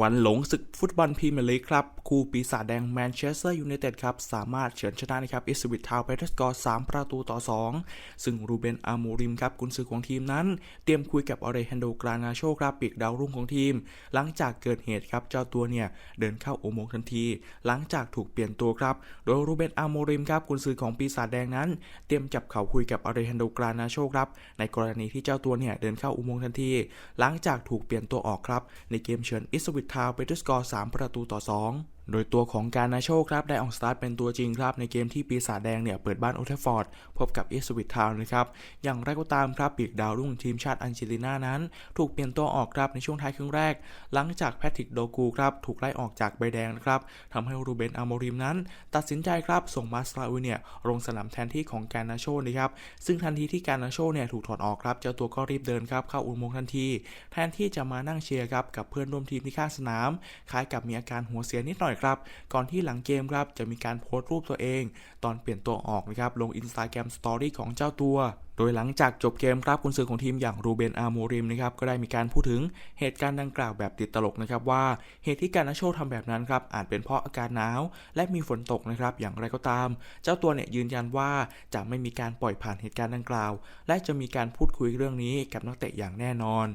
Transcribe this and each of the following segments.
ควันหลงศึกฟุตบอลพรีเมียร์ลีกครับ คู่ปีศาจแดงแมนเชสเตอร์ยูไนเต็ดครับ สามารถเฉือนชนะนะครับอิสวิตทาวน์ไปด้วยสกอร์ 3 ประตูต่อ 2 ซึ่งรูเบนอาร์โมริมครับกุนซือของทีมนั้น เตรียมคุยกับอเรฮันโดกรานาโชครับปีกดาวรุ่งของทีม หลังจากเกิดเหตุครับ เจ้าตัวเนี่ย เดินเข้าอุโมงค์ทันที หลังจากถูกเปลี่ยนตัวครับ โดยรูเบนอาร์โมริมครับกุนซือของปีศาจแดงนั้น เตรียมจับเข่าคุยกับอเรฮันโดกรานาโชครับในกรณีที่เจ้าตัวเนี่ยเดินเข้าอุโมงค์ทันที หลังจากถูกเปลี่ยนตัวออกครับในเกมเฉือนอิสวิตทาวน์ไปด้วยสกอร์ 3 ประตูต่อ 2 โดยตัวของการนาโชครับได้ออกสตาร์ทเป็นตัวจริงครับในเกมที่ปีศาจแดงเนี่ยเปิดบ้านโอเทฟฟอร์ดพบกับอิสวิตทาวน์นะครับอย่างไรก็ตามครับปีกดาวรุ่งทีมชาติอันเจลินานั้น ถูกเปลี่ยนตัวออกครับในช่วงท้ายครึ่งแรก หลังจากแพทริกโดกูครับถูกไล่ออกจากใบแดงนะครับทำให้รูเบนอาโมริมนั้น ตัดสินใจครับส่งมาสลาอุเนี่ยลงสนามแทนที่ของการนาโชนะครับซึ่งทันทีที่การนาโชเนี่ยถูกถอดออกครับเจ้าตัวก็รีบเดินครับเข้าอุโมงค์ทันที แทนที่จะมานั่งเชียร์ครับกับเพื่อนร่วมทีมที่ข้างสนาม คล้ายกับมีอาการหัวเสียนิดหน่อยครับ ก่อนที่หลังเกมครับจะมีการโพสต์รูปตัวเอง ตอนเปลี่ยนตัวออกนะครับลงอินสตาแกรมสตอรี่ของเจ้าตัวโดยหลังจากจบเกมครับคุณซื้อของทีมอย่างรูเบนอาโมริมนะครับก็ได้มีการพูดถึงเหตุการณ์ดังกล่าวแบบติดตลกนะครับว่าเหตุที่การนาโชทำแบบนั้นครับอาจเป็นเพราะอากาศหนาว และมีฝนตกนะครับอย่างไรก็ตาม เจ้าตัวเนี่ยยืนยันว่าจะไม่มีการปล่อยผ่านเหตุการณ์ดังกล่าว และจะมีการพูดคุยเรื่องนี้กับนักเตะอย่างแน่นอน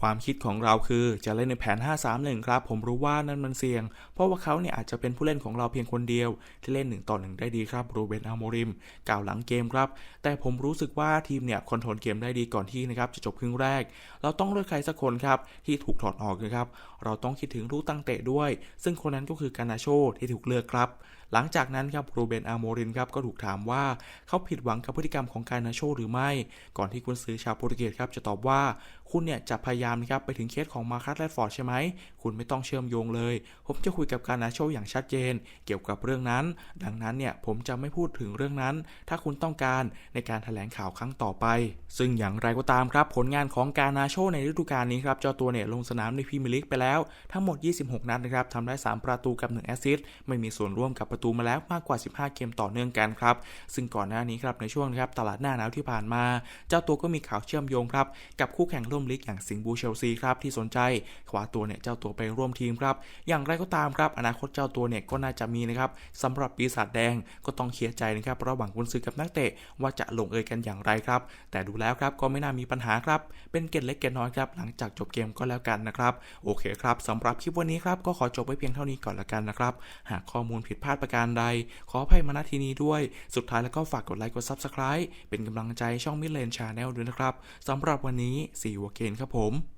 ความคิดของเราคือจะเล่นในแผน 5-3-1 ครับ ผมรู้ว่านั่นมันเสี่ยง เพราะว่าเขาเนี่ยอาจจะเป็นผู้เล่นของเราเพียงคนเดียว ที่เล่น1ต่อ1ได้ดีครับรูเบนอาโมริมกล่าวหลังเกมครับ แต่ผมรู้สึกว่าทีมเนี่ยคอนโทรลเกมได้ดีก่อนที่นะครับจะจบครึ่งแรก เราต้องเลือกใครสักคนครับที่ถูกถอดออกนะครับ เราต้องคิดถึงรูตั้งเตะด้วย ซึ่งคนนั้นก็คือการนาโชที่ถูกเลือกครับหลังจากนั้นครับรูเบนอาโมรินครับก็ถูกถามว่าเขาผิดหวังกับพฤติกรรมของการนาโชหรือไม่ ก่อนที่คุณซื้อชาวโปรตุเกสครับจะตอบว่าคุณเนี่ยจะพยายามนะครับไปถึงเคสของมาคัสแรดฟอร์ดใช่ไหม คุณไม่ต้องเชื่อมโยงเลย ผมจะคุยกับการนาโชอย่างชัดเจน เกี่ยวกับเรื่องนั้น ดังนั้นเนี่ยผมจะไม่พูดถึงเรื่องนั้น ถ้าคุณต้องการในการแถลงข่าวครั้งต่อไป ซึ่งอย่างไรก็ตามครับ ผลงานของการนาโชในฤดูกาลนี้ครับเจ้าตัวเนี่ยลงสนามในพรีเมียร์ลีกไปแล้วทั้งหมด 26 นัดนะครับทำได้ 3 ประตูกับ 1 แอสซิสต์ไม่มีส่วนร่วมกับประตูมาแล้วมากกว่า 15 เกมต่อเนื่องกันครับ ซึ่งก่อนหน้านี้ครับในช่วงนะครับตลาดหน้าหนาวที่ผ่านมา เจ้าตัวก็มีข่าวเชื่อมโยงครับกับคู่แข่งร่วมลีกอย่างสิงห์บูเชลซีครับที่สนใจคว้าตัวเนี่ยเจ้าตัวไปร่วมทีมครับ อย่างไรก็ตามครับอนาคตเจ้าตัวเนี่ยก็น่าจะมีนะครับสำหรับปีศาจแดงก็ต้องเคลียร์ใจนะครับระหว่างกุนซื้อกับนักเตะว่าจะลงเอยกันอย่างไรครับ แต่ดูแล้วครับก็ไม่น่ามีปัญหาครับ เป็นเกตเล็กเกตน้อยครับหลังจากจบเกมก็แล้วกันนะครับ โอเคครับสำหรับคลิปวันนี้ครับก็ขอจบไว้เพียงเท่านี้ก่อนละกันนะครับ หากข้อมูลผิดพลาดประการใด ขออภัยมาณที่นี้ด้วย สุดท้ายแล้วก็ฝากกดไลค์กด Subscribe เป็นกำลังใจช่องมิเลนชาแนลด้วยนะครับสำหรับวันนี้สีวัวเกนครับผม